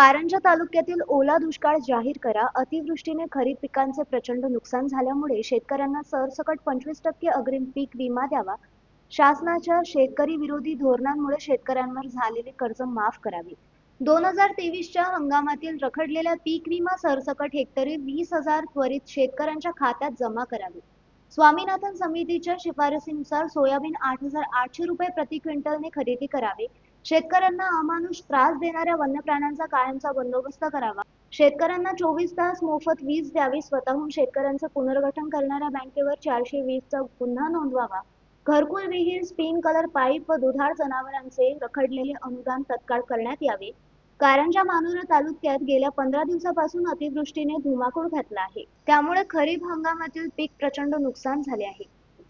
कारंजा तालुक्यातील ओला दुष्काळ जाहीर करा. अतिवृष्टीने खरीप पिकांचे प्रचंड नुकसान झाल्यामुळे शेतकऱ्यांना सरसकट पंचवीस टक्के अग्रिम पीक विमा द्यावा. शासनाच्या शेतकरी विरोधी धोरणांमुळे शेतकऱ्यांवर झालेले कर्ज माफ करावे. दोन हजार तेवीसच्या हंगामातील रखडलेल्या पीक विमा सरसकट हेक्टरी वीस हजार त्वरित शेतकऱ्यांच्या खात्यात जमा करावे. स्वामीनाथन समितीच्या शिफारसीनुसार सोयाबीन आठ हजार आठशे रुपये प्रति क्विंटलने खरेदी करावे. शेतकऱ्यांना अमानुष त्रास देणाऱ्या वन्य प्राण्यांचा कायमचा बंदोबस्त करावा. शेतकऱ्यांना चोवीस तास मोफत वीज द्यावी स्वतःहून शेतकऱ्यांचं पुनर्गठन करणाऱ्या बँकेवर चारशे वीसचा गुन्हा नोंदवावा. घरकुल विहीर स्पिन कलर पाईप व दुधाळ जनावरांचे रखडलेले अनुदान तत्काळ करण्यात यावे. कारंजा मानोरा तालुक्यात गेल्या पंधरा दिवसापासून अतिवृष्टीने धुमाकूळ घातला आहे. त्यामुळे खरीप हंगामातील पीक प्रचंड नुकसान झाले आहे.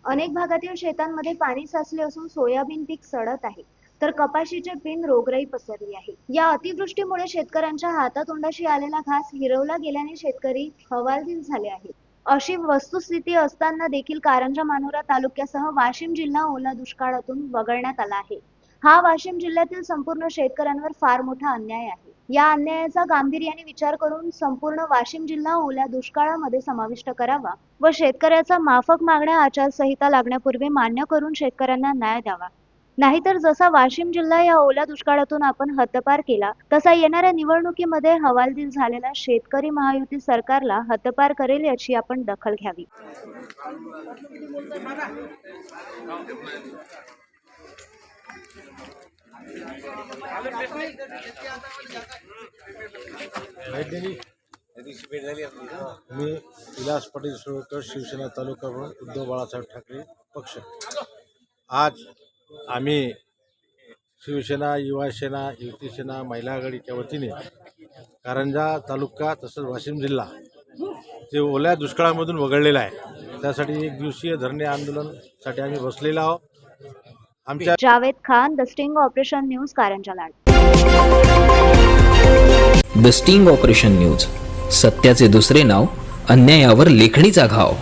अनेक भागातील शेतांमध्ये पाणी साचले असून सोयाबीन पीक सडत आहे. तर कपाशीचे पिन रोगराई पसरली आहे. या अतिवृष्टीमुळे शेतकऱ्यांच्या हातातोंडाशी आलेला घास हिरवला गेल्याने शेतकरी हवालदिल झाले आहेत. अशी वस्तुस्थिती असताना देखील कारंजा मानोरा तालुक्यासह वाशिम जिल्हा ओला दुष्काळातून वगळण्यात आला आहे. हा वाशिम जिल्ह्यातील संपूर्ण शेतकऱ्यांवर फार मोठा अन्याय आहे. या अन्यायाचा गांभीर्याने विचार करून संपूर्ण वाशिम जिल्हा ओल्या दुष्काळामध्ये समाविष्ट करावा व शेतकऱ्याचा माफक मागण्या आचारसंहिता लागण्यापूर्वी मान्य करून शेतकऱ्यांना न्याय द्यावा. नाहीतर जसा वाशिम जिल्हा या ओल्या दुष्काळातून आपण हतपार केला तसा येणाऱ्या निवडणुकीमध्ये हवालदिल झालेला शेतकरी महायुती सरकारला हतपार करेल याची आपण दखल घ्यावी. मी विलास पाटील शिवसेना तालुका उद्धव बाळासाहेब ठाकरे पक्ष. आज आम्ही शिवसेना युवा सेना युती सेना महिला आघाडीच्या वतीने कारंजा तालुका तसंच वाशिम जिल्हा जे ओल्या दुष्काळामधून वगळलेला आहे त्यासाठी एक दिवसीय धरणे आंदोलनसाठी आम्ही बसलेलो आहोत. आमच्या Javed Khan the sting operation news Karanja Lad. The sting operation news सत्याचे दुसरे नाव अन्यायावर लेखणीचा घाव.